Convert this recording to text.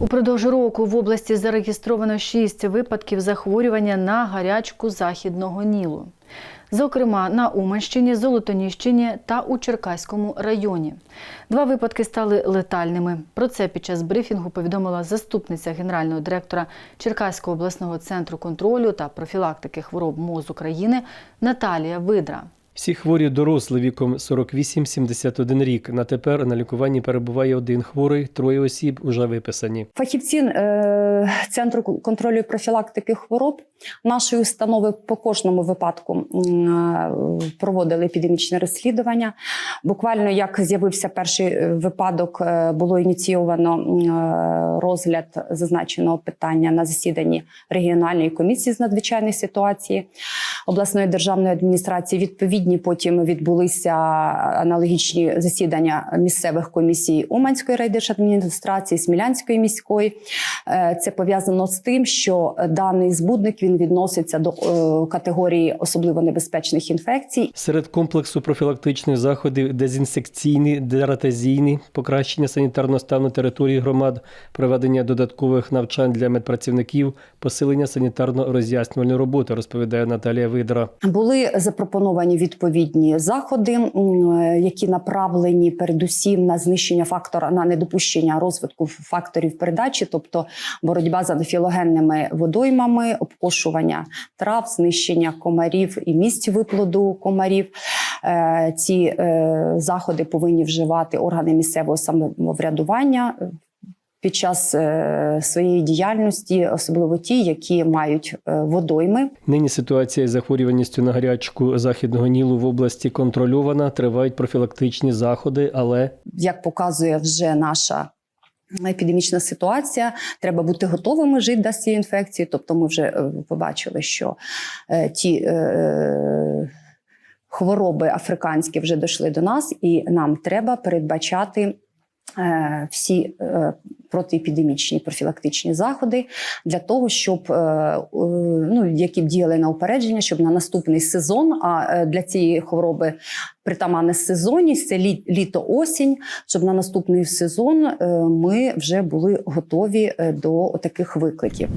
Упродовж року в області зареєстровано 6 випадків захворювання на гарячку західного Нілу. Зокрема, на Уманщині, Золотоніщині та у Черкаському районі. Два випадки стали летальними. Про це під час брифінгу повідомила заступниця генерального директора Черкаського обласного центру контролю та профілактики хвороб МОЗ України Наталія Видра. Всі хворі дорослі віком 48-71 рік. На тепер на лікуванні перебуває один хворий, троє осіб уже виписані. Фахівці е, центру контролю профілактики хвороб нашої установи по кожному випадку е, проводили епідемічне розслідування. Буквально як з'явився перший е, випадок, було ініційовано розгляд зазначеного питання на засіданні регіональної комісії з надзвичайних ситуацій обласної державної адміністрації. Відповідні потім відбулися аналогічні засідання місцевих комісій Уманської райдержадміністрації, Смілянської міської. Е, Це пов'язано з тим, що даний збудник він відноситься до е, категорії особливо небезпечних інфекцій. Серед комплексу профілактичних заходів дезінсекційні, дератезійні, покращення санітарного стану території громад, проведення додаткових навчань для медпрацівників, посилення санітарно-роз'яснювальної роботи, розповідає Наталія Видра. Були запропоновані відповідні заходи, які направлені передусім на знищення фактора на недопущення розвитку факторів передачі, тобто боротьба з анафілогенними водоймами, обкошування трав, знищення комарів і місць виплоду комарів. Е, Ці е, заходи повинні вживати органи місцевого самоврядування. Під час е, своєї діяльності, особливо ті, які мають е, водойми, Нині ситуація із захворюваністю на гарячку західного Нілу в області контрольована, тривають профілактичні заходи, але як показує вже наша епідемічна ситуація, треба бути готовими жити до цієї інфекції. Тобто, ми вже е, побачили, що ті е, хвороби африканські вже дійшли до нас, і нам треба передбачати. Е, Всі е, протиепідемічні профілактичні заходи для того, щоб е, ну які б діяли на упередження, щоб на наступний сезон, а для цієї хвороби притаманна сезонність, це лі- літо-осінь, щоб на наступний сезон ми вже були готові до таких викликів.